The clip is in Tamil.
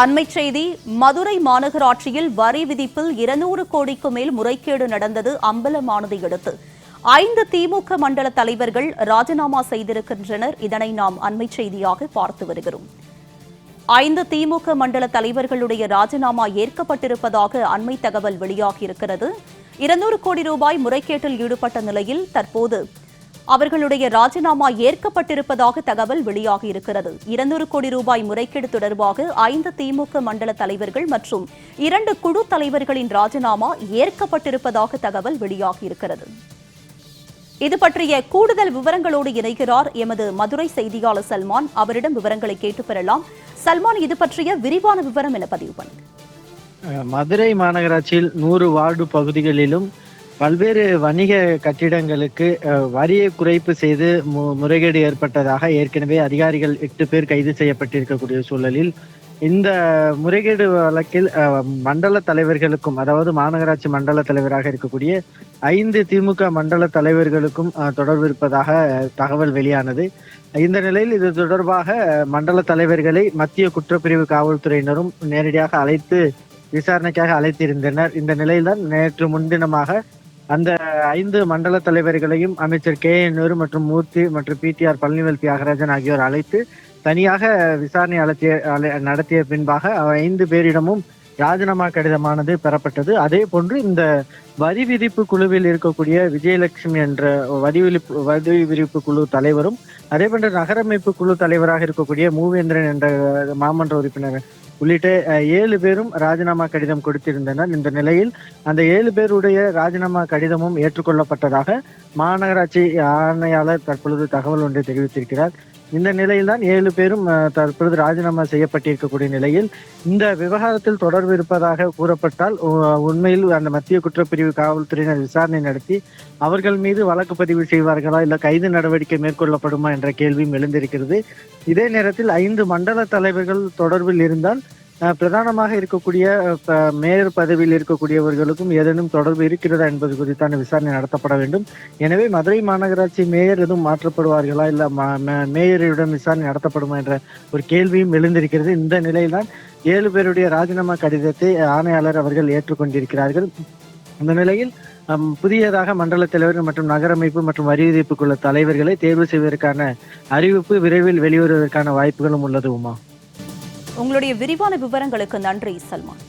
அண்மை செய்தி மதுரை மாநகராட்சியில் வரி விதிப்பில் இருநூறு கோடிக்கு மேல் முறைகேடு நடந்தது அம்பலமானதை அடுத்து ஐந்து திமுக மண்டல தலைவர்கள் ராஜினாமா செய்திருக்கின்றனர். இதனை நாம் அண்மை செய்தியாக பார்த்து வருகிறோம். ஐந்து திமுக மண்டல தலைவர்களுடைய ராஜினாமா ஏற்கப்பட்டிருப்பதாக அண்மை தகவல் வெளியாகியிருக்கிறது. இருநூறு கோடி ரூபாய் முறைகேட்டில் ஈடுபட்ட நிலையில் தற்போது அவர்களுடைய ராஜினாமா ஏற்கப்பட்டிருப்பதாக தகவல் வெளியாகியிருக்கிறது. இருநூறு கோடி ரூபாய் முறைகேடு தொடர்பாக ஐந்து திமுக மண்டல தலைவர்கள் மற்றும் இரண்டு குழு தலைவர்களின் ராஜினாமா ஏற்கப்பட்டிருப்பதாக தகவல் வெளியாகியிருக்கிறது. இது பற்றிய கூடுதல் விவரங்களோடு இணைகிறார் எமது மதுரை செய்தியாளர் சல்மான். அவரிடம் விவரங்களை கேட்டு பெறலாம். சல்மான் இது பற்றிய விரிவான விவரம் என பதிவு பண்ணுங்க மதுரை மாநகராட்சியில் நூறு வார்டு பகுதிகளிலும் பல்வேறு வணிக கட்டிடங்களுக்கு வரியை குறைப்பு செய்து மு- முறைகேடு ஏற்பட்டதாக ஏற்கனவே அதிகாரிகள் எட்டு பேர் கைது செய்யப்பட்டிருக்கக்கூடிய சூழலில் இந்த முறைகேடு வழக்கில் மண்டல தலைவர்களுக்கும் அதாவது மாநகராட்சி மண்டல தலைவராக இருக்கக்கூடிய ஐந்து திமுக மண்டல தலைவர்களுக்கும் தொடர்பு இருப்பதாக தகவல் வெளியானது. இந்த நிலையில் இது தொடர்பாக மண்டல தலைவர்களை மத்திய குற்றப்பிரிவு காவல்துறையினரும் நேரடியாக அழைத்து விசாரணைக்காக அழைத்திருந்தனர். இந்த நிலையில்தான் நேற்று முன்தினமாக அந்த ஐந்து மண்டல தலைவர்களையும் அமைச்சர் கே என் நேரு மற்றும் மூர்த்தி மற்றும் பிடிஆர் பழனிவேல் தியாகராஜன் ஆகியோர் அழைத்து தனியாக விசாரணை அழைத்திய அழை- நடத்திய பின்பாக ஐந்து பேரிடமும் ராஜினாமா கடிதமானது பெறப்பட்டது. அதே போன்று இந்த வரி விதிப்பு குழுவில் இருக்கக்கூடிய விஜயலட்சுமி என்ற வரி விழிப்பு வரி விதிப்பு குழு தலைவரும் அதே போன்று நகரமைப்பு குழு தலைவராக இருக்கக்கூடிய மூவேந்திரன் என்ற மாமன்ற உறுப்பினர் உள்ளிட்ட ஏழு பேரும் ராஜினாமா கடிதம் கொடுத்திருந்தனர். இந்த நிலையில் அந்த ஏழு பேருடைய ராஜினாமா கடிதமும் ஏற்றுக்கொள்ளப்பட்டதாக மாநகராட்சி ஆணையாளர் தற்பொழுது தகவல் ஒன்றை தெரிவித்திருக்கிறார். இந்த நிலையில்தான் ஏழு பேரும் தற்பொழுது ராஜினாமா செய்யப்பட்டிருக்கக்கூடிய நிலையில் இந்த விவகாரத்தில் தொடர்பு இருப்பதாக கூறப்பட்டால் உண்மையில் அந்த மத்திய குற்றப்பிரிவு காவல்துறையினர் விசாரணை நடத்தி அவர்கள் மீது வழக்கு பதிவு செய்வார்களா இல்லை கைது நடவடிக்கை மேற்கொள்ளப்படுமா என்ற கேள்வியும் எழுந்திருக்கிறது. இதே நேரத்தில் ஐந்து மண்டல தலைவர்கள் தொடர்பில் இருந்தால் பிரதானமாக இருக்கக்கூடிய மேயர் பதவியில் இருக்கக்கூடியவர்களுக்கும் ஏதேனும் தொடர்பு இருக்கிறதா என்பது குறித்தான விசாரணை நடத்தப்பட வேண்டும். எனவே மதுரை மாநகராட்சி மேயர் எதுவும் மாற்றப்படுவார்களா? இல்ல ம- மேயரிடம் விசாரணை நடத்தப்படுமா என்ற ஒரு கேள்வியும் எழுந்திருக்கிறது. இந்த நிலையில்தான் ஏழு பேருடைய ராஜினாமா கடிதத்தை ஆணையாளர் அவர்கள் ஏற்றுக்கொண்டிருக்கிறார்கள். இந்த நிலையில் புதியதாக மண்டல தலைவர்கள் மற்றும் நகரமைப்பு மற்றும் வரி விதிப்பு குழு தலைவர்களை தேர்வு செய்வதற்கான அறிவிப்பு விரைவில் வெளிவருவதற்கான வாய்ப்புகளும் உள்ளது உமா உங்களுடைய விரிவான விவரங்களுக்கு நன்றி சல்மான்